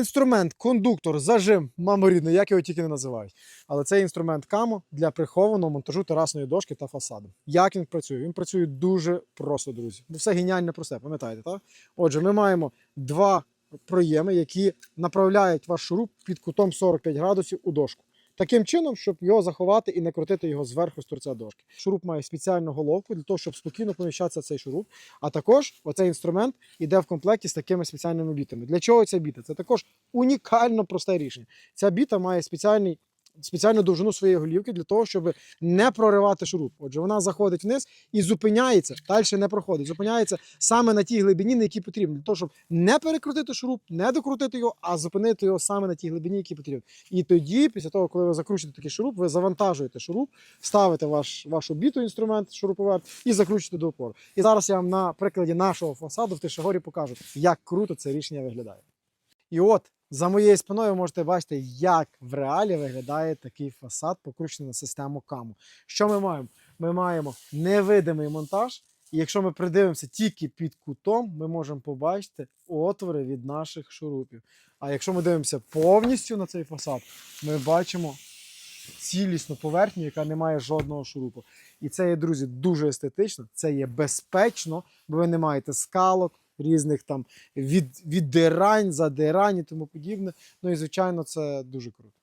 Інструмент, кондуктор, зажим, мамо рідна, як його тільки не називають. Але це інструмент камо для прихованого монтажу терасної дошки та фасаду. Як він працює? Він працює дуже просто, друзі. Бо Все геніально просте, пам'ятаєте, так? Отже, ми маємо два проєми, які направляють ваш шуруп під кутом 45 градусів у дошку. Таким чином, щоб його заховати і не крутити його зверху з торця дошки. Шуруп має спеціальну головку для того, щоб спокійно поміщатися цей шуруп. А також оцей інструмент іде в комплекті з такими спеціальними бітами. Для чого ця біта? Це також унікально просте рішення. Ця біта має спеціальний. Спеціальну довжину своєї голівки для того, щоб не проривати шуруп. Отже, вона заходить вниз і зупиняється, далі не проходить. Зупиняється саме на тій глибині, на якій потрібно, для того, щоб не перекрутити шуруп, не докрутити його, а зупинити його саме на тій глибині, якій потрібно. І тоді, після того, коли ви закручуєте такий шуруп, ви завантажуєте шуруп, ставите ваш вашу біту інструмент, шуруповерт і закручуєте до опору. І зараз я вам на прикладі нашого фасаду в Тишогорі покажу, як круто це рішення виглядає. І от за моєю спиною ви можете бачити, як в реалі виглядає такий фасад, покручений на систему каму. Що ми маємо? Ми маємо невидимий монтаж. І якщо ми придивимося тільки під кутом, ми можемо побачити отвори від наших шурупів. А якщо ми дивимося повністю на цей фасад, ми бачимо цілісну поверхню, яка не має жодного шурупу. І це є, друзі, дуже естетично, це є безпечно, бо ви не маєте скалок, різних там від, віддирань, задирань і тому подібне. Ну і звичайно, це дуже круто.